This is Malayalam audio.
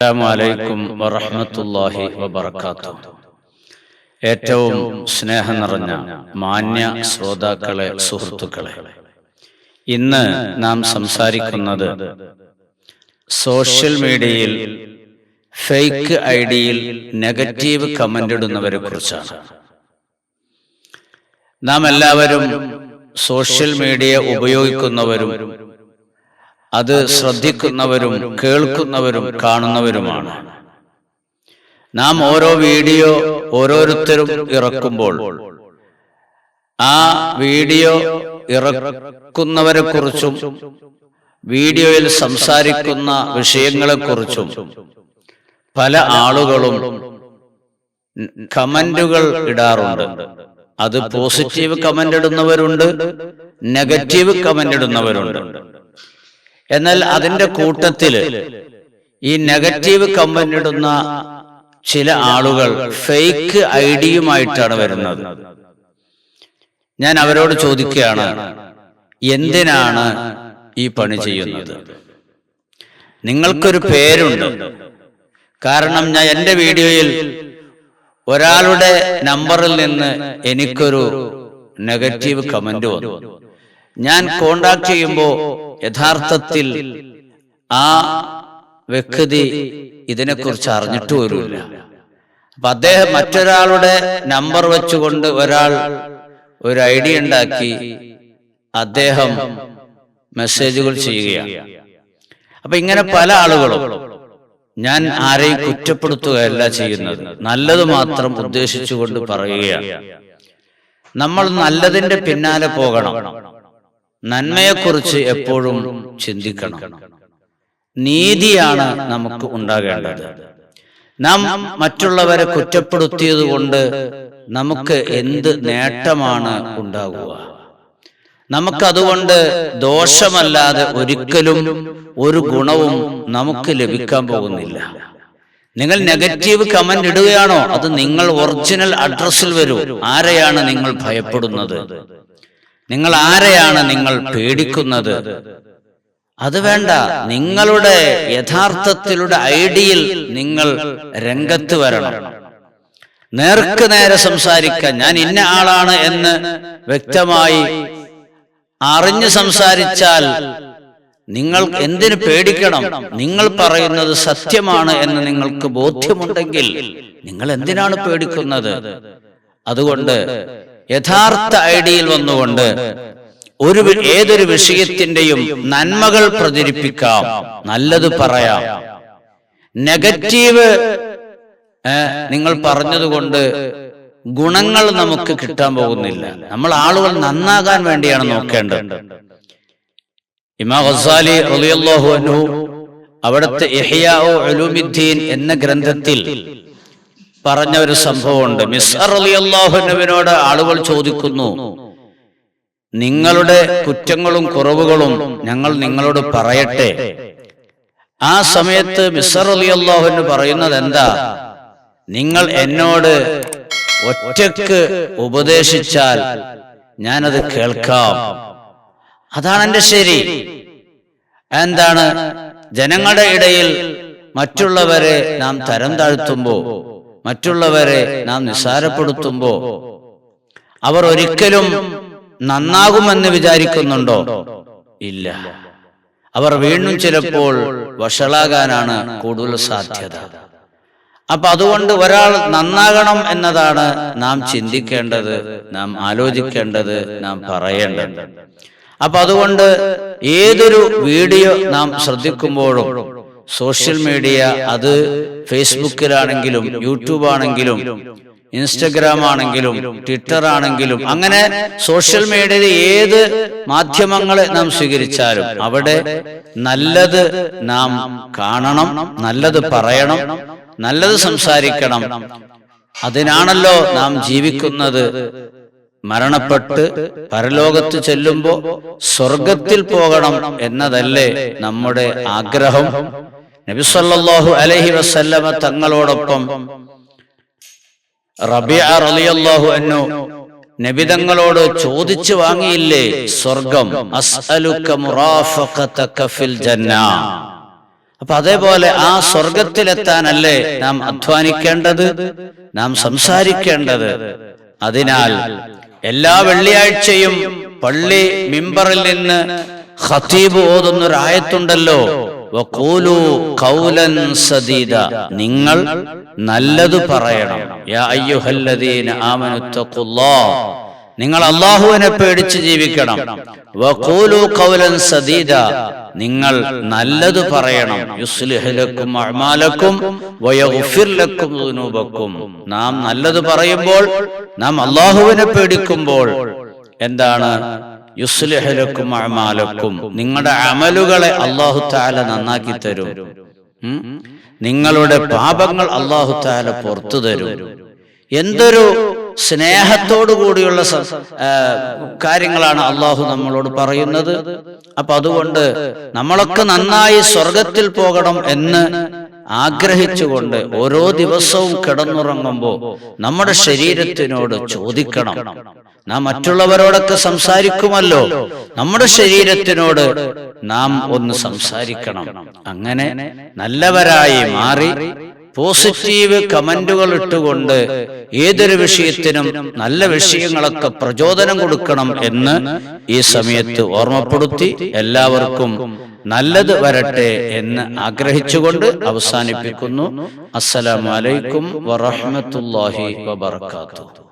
അസ്സലാമലൈക്കും വറഹമത്തല്ലാഹി വബർക്കാത്തു ഏറ്റവും സ്നേഹം നിറഞ്ഞ മാന്യ ശ്രോതാക്കളെ സുഹൃത്തുക്കളെ ഇന്ന് നാം സംസാരിക്കുന്നത് സോഷ്യൽ മീഡിയയിൽ ഫേക്ക് ഐ ഡിയിൽ നെഗറ്റീവ് കമന്റ് ഇടുന്നവരെ കുറിച്ചാണ്. നാം എല്ലാവരും സോഷ്യൽ മീഡിയ ഉപയോഗിക്കുന്നവരും അത് ശ്രദ്ധിക്കുന്നവരും കേൾക്കുന്നവരും കാണുന്നവരുമാണ്. നാം ഓരോ വീഡിയോ ഓരോരുത്തരും ഇറക്കുമ്പോൾ ആ വീഡിയോ ഇറക്കുന്നവരെ കുറിച്ചും വീഡിയോയിൽ സംസാരിക്കുന്ന വിഷയങ്ങളെക്കുറിച്ചും പല ആളുകളും കമന്റുകൾ ഇടാറുണ്ട്. അത് പോസിറ്റീവ് കമന്റ് ഇടുന്നവരുണ്ട് നെഗറ്റീവ് കമന്റ് ഇടുന്നവരുണ്ട്. എന്നാൽ അതിന്റെ കൂട്ടത്തിൽ ഈ നെഗറ്റീവ് കമന്റ് ഇടുന്ന ചില ആളുകൾ ഫേക്ക് ഐഡിയുമായിട്ടാണ് വരുന്നത്. ഞാൻ അവരോട് ചോദിക്കുകയാണ് എന്തിനാണ് ഈ പണി ചെയ്യുന്നത്? നിങ്ങൾക്കൊരു പേരുണ്ട്. കാരണം ഞാൻ എന്റെ വീഡിയോയിൽ ഒരാളുടെ നമ്പറിൽ നിന്ന് എനിക്കൊരു നെഗറ്റീവ് കമന്റ് വന്നു. ഞാൻ കോണ്ടാക്ട് ചെയ്യുമ്പോൾ യഥാർത്ഥത്തിൽ ആ വ്യക്തി ഇതിനെക്കുറിച്ച് അറിഞ്ഞിട്ട് വരില്ല അപ്പൊ അദ്ദേഹം മറ്റൊരാളുടെ നമ്പർ വെച്ചുകൊണ്ട് ഒരാൾ ഒരു ഐഡിയ ഉണ്ടാക്കി അദ്ദേഹം മെസ്സേജുകൾ ചെയ്യുകയാണ്. അപ്പൊ ഇങ്ങനെ പല ആളുകളും ഞാൻ ആരെയും കുറ്റപ്പെടുത്തുകയല്ല ചെയ്യുന്നത്. നല്ലത് മാത്രം ഉദ്ദേശിച്ചുകൊണ്ട് പറയുകയാണ്. നമ്മൾ നല്ലതിന്റെ പിന്നാലെ പോകണം. നന്മയെക്കുറിച്ച് എപ്പോഴും ചിന്തിക്കണം. നീതിയാണ് നമുക്ക് ഉണ്ടാകേണ്ടത്. നാം മറ്റുള്ളവരെ കുറ്റപ്പെടുത്തിയത് കൊണ്ട് നമുക്ക് എന്ത് നേട്ടമാണ് ഉണ്ടാകുക നമുക്കതുകൊണ്ട് ദോഷമല്ലാതെ ഒരിക്കലും ഒരു ഗുണവും നമുക്ക് ലഭിക്കാൻ പോകുന്നില്ല. നിങ്ങൾ നെഗറ്റീവ് കമന്റ് ഇടുകയാണോ? അത് നിങ്ങൾ ഒറിജിനൽ അഡ്രസ്സിൽ വരൂ. ആരെയാണ് നിങ്ങൾ ഭയപ്പെടുന്നത്? നിങ്ങൾ ആരെയാണ് നിങ്ങൾ പേടിക്കുന്നത്? അത് വേണ്ട. നിങ്ങളുടെ യഥാർത്ഥത്തിലുള്ള ഐഡിയിൽ നിങ്ങൾ രംഗത്ത് വരണം. നേർക്ക് നേരെ സംസാരിക്കാൻ ഞാൻ ഇന്ന ആളാണ് എന്ന് വ്യക്തമായി അറിഞ്ഞു സംസാരിച്ചാൽ നിങ്ങൾ എന്തിനു പേടിക്കണം? നിങ്ങൾ പറയുന്നത് സത്യമാണ് എന്ന് നിങ്ങൾക്ക് ബോധ്യമുണ്ടെങ്കിൽ നിങ്ങൾ എന്തിനാണ് പേടിക്കുന്നത്? അതുകൊണ്ട് യഥാർത്ഥ ഐഡിയിൽ വന്നുകൊണ്ട് ഒരു ഏതൊരു വിഷയത്തിന്റെയും നന്മകൾ പ്രചരിപ്പിക്കാം. നല്ലത് പറയാം. നെഗറ്റീവ് നിങ്ങൾ പറഞ്ഞതുകൊണ്ട് ഗുണങ്ങൾ നമുക്ക് കിട്ടാൻ പോകുന്നില്ല. നമ്മൾ ആളുകൾ നന്നാകാൻ വേണ്ടിയാണ് നോക്കേണ്ടത്. ഇമാ ഗസാലി റളിയല്ലാഹു അൻഹു അവിടുത്തെ എന്ന ഗ്രന്ഥത്തിൽ പറഞ്ഞ ഒരു സംഭവമുണ്ട് മിസ്അർ റളിയല്ലാഹുവിനോട് ആളുകൾ ചോദിക്കുന്നു നിങ്ങളുടെ കുറ്റങ്ങളും കുറവുകളും ഞങ്ങൾ നിങ്ങളോട് പറയട്ടെ? ആ സമയത്ത് മിസ്സർ അലി അള്ളാഹുവിന് പറയുന്നത് എന്താ നിങ്ങൾ എന്നോട് ഒറ്റയ്ക്ക് ഉപദേശിച്ചാൽ ഞാനത് കേൾക്കാം. അതാണ് എന്റെ ശരി. എന്താണ്? ജനങ്ങളുടെ ഇടയിൽ മറ്റുള്ളവരെ നാം തരം താഴ്ത്തുമ്പോ മറ്റുള്ളവരെ നാം നിസ്സാരപ്പെടുത്തുമ്പോ അവർ ഒരിക്കലും നന്നാകുമെന്ന് വിചാരിക്കുന്നുണ്ടോ? ഇല്ല. അവർ വീണ്ടും ചിലപ്പോൾ വഷളാകാനാണ് കൂടുതൽ സാധ്യത. അപ്പൊ അതുകൊണ്ട് ഒരാൾ നന്നാകണം എന്നതാണ് നാം ചിന്തിക്കേണ്ടത് നാം ആലോചിക്കേണ്ടത് നാം പറയേണ്ടത്. അപ്പൊ അതുകൊണ്ട് ഏതൊരു വീഡിയോ നാം ശ്രദ്ധിക്കുമ്പോഴും സോഷ്യൽ മീഡിയ അത് ഫേസ്ബുക്കിലാണെങ്കിലും യൂട്യൂബ് ആണെങ്കിലും ഇൻസ്റ്റഗ്രാം ആണെങ്കിലും ട്വിറ്റർ ആണെങ്കിലും അങ്ങനെ സോഷ്യൽ മീഡിയയിൽ ഏത് മാധ്യമങ്ങളെ നാം സ്വീകരിച്ചാലും അവിടെ നല്ലത് നാം കാണണം നല്ലത് പറയണം നല്ലത് സംസാരിക്കണം. അതിനാണല്ലോ നാം ജീവിക്കുന്നത്. മരണപ്പെട്ട് പരലോകത്ത് ചെല്ലുമ്പോൾ സ്വർഗത്തിൽ പോകണം എന്നതല്ലേ നമ്മുടെ ആഗ്രഹം. നബിസല്ലാഹു അലഹി വസല്ലമ തങ്ങളോടൊപ്പം റളിയല്ലാഹു അൻഹു നബിതങ്ങളോട് ചോദിച്ചു വാങ്ങിയില്ലേ സ്വർഗം ജന്ന. അപ്പൊ അതേപോലെ ആ സ്വർഗത്തിലെത്താനല്ലേ നാം അധ്വാനിക്കേണ്ടത് നാം സംസാരിക്കേണ്ടത്. അതിനാൽ എല്ലാ വെള്ളിയാഴ്ചയും പള്ളി മിമ്പറിൽ നിന്ന് ഖത്തീബ് ഓതുന്ന നിങ്ങൾ നല്ലത് പറയണം. നിങ്ങൾ അള്ളാഹുവിനെ പേടിച്ച് ജീവിക്കണം. വഖൂലു ഖൗലൻ സദീദ. നിങ്ങൾ നല്ലത് പറയണം. യുസ്ലിഹ് ലക്കും അഅമാലക്കും ലക്കും നാം നല്ലത് പറയുമ്പോൾ നാം അള്ളാഹുവിനെ പേടിക്കുമ്പോൾ എന്താണ്? യുസ്ലിഹ് ലക്കും അഅമാലക്കും. നിങ്ങളുടെ അമലുകളെ അള്ളാഹു താല നന്നാക്കി തരും. നിങ്ങളുടെ പാപങ്ങൾ അള്ളാഹു താല പുറത്തു തരും. എന്തൊരു സ്നേഹത്തോടു കൂടിയുള്ള കാര്യങ്ങളാണ് അള്ളാഹു നമ്മളോട് പറയുന്നത്. അപ്പൊ അതുകൊണ്ട് നമ്മളൊക്കെ നന്നായി സ്വർഗത്തിൽ പോകണം എന്ന് ആഗ്രഹിച്ചുകൊണ്ട് ഓരോ ദിവസവും കിടന്നുറങ്ങുമ്പോൾ നമ്മുടെ ശരീരത്തിനോട് ചോദിക്കണം. നാം മറ്റുള്ളവരോടൊക്കെ സംസാരിക്കുമല്ലോ. നമ്മുടെ ശരീരത്തിനോട് നാം ഒന്ന് സംസാരിക്കണം. അങ്ങനെ നല്ലവരായി മാറി പോസിറ്റീവ് കമന്റുകൾ ഇട്ടുകൊണ്ട് ഏതൊരു വിഷയത്തിനും നല്ല വിഷയങ്ങളൊക്കെ പ്രചോദനം കൊടുക്കണം എന്ന് ഈ സമയത്ത് ഓർമ്മപ്പെടുത്തി എല്ലാവർക്കും നല്ലത് വരട്ടെ എന്ന് ആഗ്രഹിച്ചുകൊണ്ട് അവസാനിപ്പിക്കുന്നു. അസ്സലാമലൈക്കും വറഹമത്തല്ലാഹി വബർക്കാത്തു